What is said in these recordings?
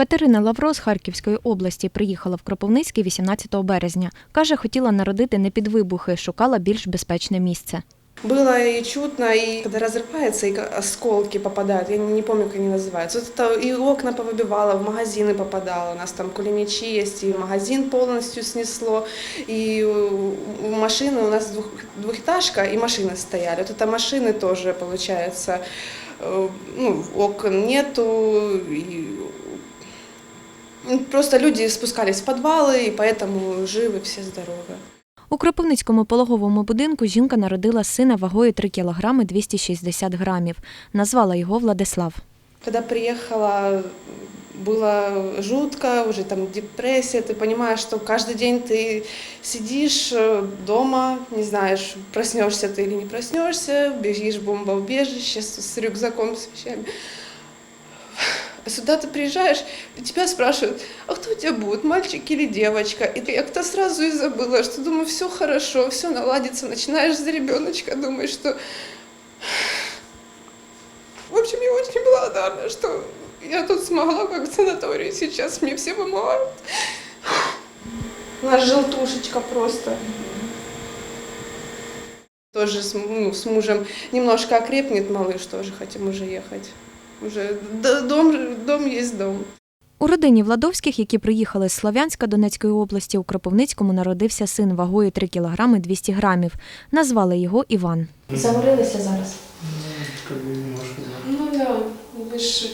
Катерина Лавро з Харківської області приїхала в Кропивницький 18 березня. Каже, хотіла народити не під вибухи, шукала більш безпечне місце. Было и чутно, и когда разрывается, и ка- осколки попадают, я не помню, как они называются. Вот это и окна повыбивало, в магазины попадало, у нас там кулиничи есть, и магазин полностью снесло, и у- у машины, у нас двух, двухэтажка, и машины стояли. Вот это машины тоже, получается, э, ну, окон нету, и ну, просто люди спускались в подвалы, и поэтому живы, все здоровы. У Кропивницькому пологовому будинку жінка народила сина вагою 3 кг 260 грамів. Назвала його Владислав. Когда приехала, было жутко, уже там депрессия, ты понимаешь, что каждый день ты сидишь э, дома, не знаешь, проснешься ты или не проснешься, бежишь в бомбоубежище с, с рюкзаком, с вещами. Сюда ты приезжаешь, тебя спрашивают, а кто у тебя будет, мальчик или девочка? И ты как-то сразу и забыла, что думаю, все хорошо, все наладится, начинаешь за ребеночка, думаешь, что в общем, я очень благодарна, что я тут смогла, как в санатории. Сейчас мне все вымывают. У нас желтушечка просто. Тоже с, ну, с мужем немножко окрепнет малыш, тоже хотим уже ехать. Уже д- дом, дом есть дом. У родині Владовських, які приїхали з Слов'янська Донецької області, у Кропивницькому народився син вагою 3 кг 200 грамів. Назвали його Іван. Заварилися зараз. Ну да, ви ж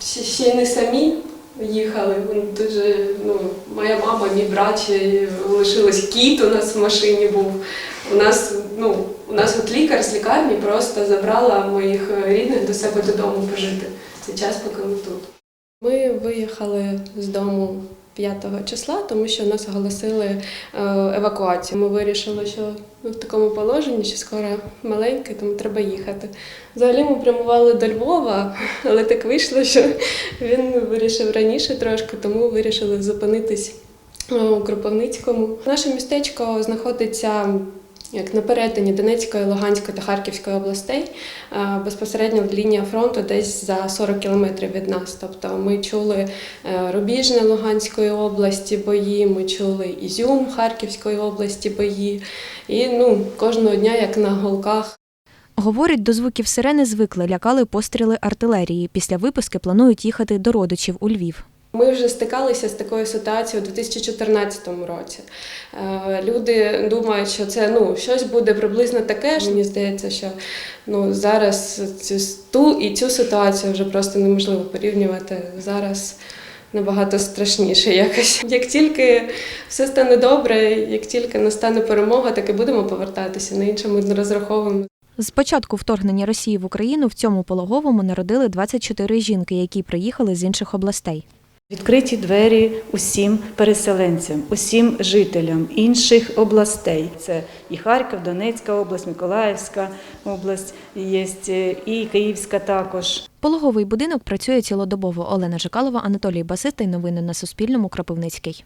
ще, ще не самі їхали. Вони Дуже, ну, моя мама, мій брат ще лишилось кіт у нас в машині був. У нас, ну, у нас от лікар з лікарні просто забрала моїх рідних до себе додому пожити. Цей час, поки ми тут. Ми виїхали з дому 5 числа, тому що нас оголосили е, евакуацію. Ми вирішили, що ми в такому положенні, що скоро маленький, тому треба їхати. Взагалі ми прямували до Львова, але так вийшло, що він вирішив раніше трошки, тому вирішили зупинитись е, у Кропивницькому. Наше містечко знаходиться як на перетині Донецької, Луганської та Харківської областей, е, безпосередньо лінія фронту десь за 40 кілометрів від нас. Тобто ми чули е, Рубіжне Луганської області бої, ми чули Ізюм Харківської області бої. І ну, кожного дня, як на голках, Говорить, до звуків сирени звикли, лякали постріли артилерії. Після випуски планують їхати до родичів у Львів. Ми вже стикалися з такою ситуацією у 2014 році. Е, Люди думають, що це ну щось буде приблизно таке. Мені здається, що ну зараз цю ту і цю ситуацію вже просто неможливо порівнювати зараз. Набагато страшніше якось. Як тільки все стане добре, як тільки настане перемога, так і будемо повертатися. На інше ми не розраховуємо. З початку вторгнення Росії в Україну в цьому пологовому народили 24 жінки, які приїхали з інших областей. Відкриті двері усім переселенцям, усім жителям інших областей. Це і Харків, Донецька область, Миколаївська область є, і Київська також. Пологовий будинок працює цілодобово. Олена Жикалова, Анатолій Басиста. Новини на Суспільному. Кропивницький.